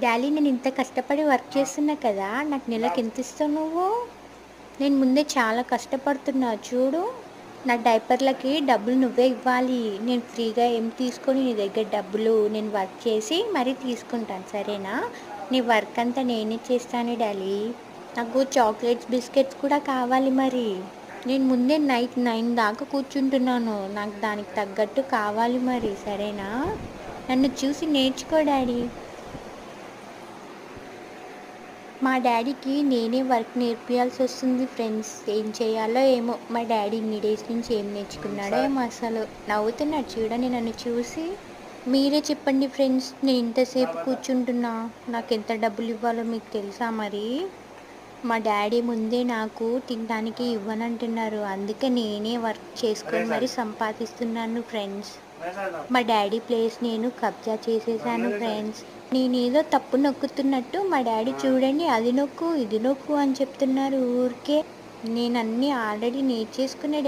Daddy నేను ఇంత కష్టపడి వర్క్ చేస్తున్నా కదా నాకు నెలకు ఎంత ఇస్తావు నువ్వు? నేను ముందే చాలా కష్టపడుతున్నా చూడు. నా డైపర్లకి డబ్బులు నువ్వే ఇవ్వాలి. నేను ఫ్రీగా ఏం తీసుకొని నీ దగ్గర డబ్బులు నేను వర్క్ చేసి మరీ తీసుకుంటాను సరేనా? నీ వర్క్ అంతా నేనే చేస్తాను డాలీ నాకు చాక్లెట్స్ బిస్కెట్స్ కూడా కావాలి మరి. నేను ముందే నైట్ నైన్ దాకా కూర్చుంటున్నాను. నాకు దానికి తగ్గట్టు కావాలి మరి సరేనా? నన్ను చూసి నేర్చుకో డాడీ. మా డాడీకి నేనే వర్క్ నేర్పియాల్సి వస్తుంది ఫ్రెండ్స్. ఏం చేయాలో ఏమో. మా డాడీ ఇన్ని డేస్ నుంచి ఏం నేర్చుకున్నాడో ఏమో అసలు. నవ్వుతున్నాడు చూడండి నన్ను చూసి. మీరే చెప్పండి ఫ్రెండ్స్. నేను ఇంతసేపు కూర్చుంటున్నా. నాకు ఎంత డబ్బులు ఇవ్వాలో మీకు తెలుసా మరి? మా డాడీ ముందే నాకు తినడానికి ఇవ్వనంటున్నారు. అందుకే నేనే వర్క్ చేసుకొని మరి సంపాదిస్తున్నాను ఫ్రెండ్స్. మా డాడీ ప్లేస్ నేను కబ్జా చేసేసాను ఫ్రెండ్స్. నేనేదో తప్పు నొక్కుతున్నట్టు మా డాడీ చూడండి అది నొక్కు ఇది నొక్కు అని చెప్తున్నారు ఊరికే. నేను అన్నీ ఆల్రెడీ నేర్చేసుకునే